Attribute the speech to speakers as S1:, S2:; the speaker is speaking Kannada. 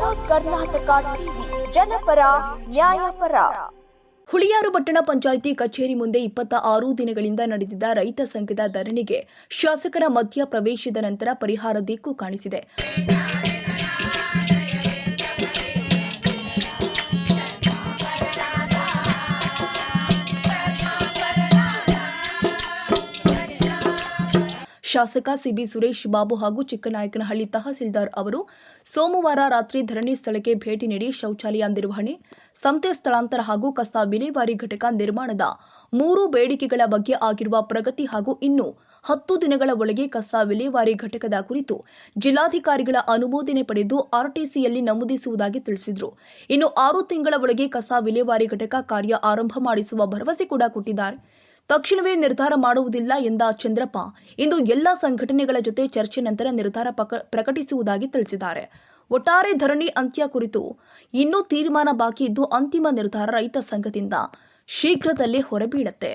S1: ಕರ್ನಾಟಕ ಟಿವಿ, ಜನಪರ, ನ್ಯಾಯಪರ.
S2: ಹುಳಿಯಾರು ಪಟ್ಟಣ ಪಂಚಾಯಿತಿ ಕಚೇರಿ ಮುಂದೆ ಇಪ್ಪತ್ತ ಆರು ದಿನಗಳಿಂದ ನಡೆದಿದ್ದ ರೈತ ಸಂಘದ ಧರಣಿಗೆ ಶಾಸಕರ ಮಧ್ಯ ಪ್ರವೇಶದ ನಂತರ ಪರಿಹಾರ ದಿಕ್ಕು ಕಾಣಿಸಿದೆ. ಶಾಸಕ ಸಿಬಿ ಸುರೇಶ್ ಬಾಬು ಹಾಗೂ ಚಿಕ್ಕನಾಯಕನಹಳ್ಳಿ ತಹಸೀಲ್ದಾರ್ ಅವರು ಸೋಮವಾರ ರಾತ್ರಿ ಧರಣಿ ಸ್ಥಳಕ್ಕೆ ಭೇಟಿ ನೀಡಿ ಶೌಚಾಲಯ ನಿರ್ವಹಣೆ, ಸಂತೆ ಸ್ಥಳಾಂತರ ಹಾಗೂ ಕಸ ವಿಲೇವಾರಿ ಘಟಕ ನಿರ್ಮಾಣದ ಮೂರು ಬೇಡಿಕೆಗಳ ಬಗ್ಗೆ ಆಗಿರುವ ಪ್ರಗತಿ ಹಾಗೂ ಇನ್ನು ಹತ್ತು ದಿನಗಳ ಒಳಗೆ ಕಸ ವಿಲೇವಾರಿ ಘಟಕದ ಕುರಿತು ಜಿಲ್ಲಾಧಿಕಾರಿಗಳ ಅನುಮೋದನೆ ಪಡೆದು ಆರ್ಟಿಸಿಯಲ್ಲಿ ನಮೂದಿಸುವುದಾಗಿ ತಿಳಿಸಿದರು. ಇನ್ನು ಆರು ತಿಂಗಳ ಒಳಗೆ ಕಸ ವಿಲೇವಾರಿ ಘಟಕ ಕಾರ್ಯ ಆರಂಭ ಮಾಡಿಸುವ ಭರವಸೆ ಕೂಡ ಕೊಟ್ಟಿದ್ದಾರೆ. ತಕ್ಷಣವೇ ನಿರ್ಧಾರ ಮಾಡುವುದಿಲ್ಲ ಎಂದ ಚಂದ್ರಪ್ಪ. ಇಂದು ಎಲ್ಲ ಸಂಘಟನೆಗಳ ಜೊತೆ ಚರ್ಚೆ ನಂತರ ನಿರ್ಧಾರ ಪ್ರಕಟಿಸುವುದಾಗಿ ತಿಳಿಸಿದ್ದಾರೆ. ಒಟ್ಟಾರೆ ಧರಣಿ ಅಂತ್ಯ ಕುರಿತು ಇನ್ನೂ ತೀರ್ಮಾನ ಬಾಕಿ ಇದ್ದು ಅಂತಿಮ ನಿರ್ಧಾರ ರೈತ ಸಂಘದಿಂದ ಶೀಘ್ರದಲ್ಲೇ ಹೊರಬೀಳತ್ತೆ.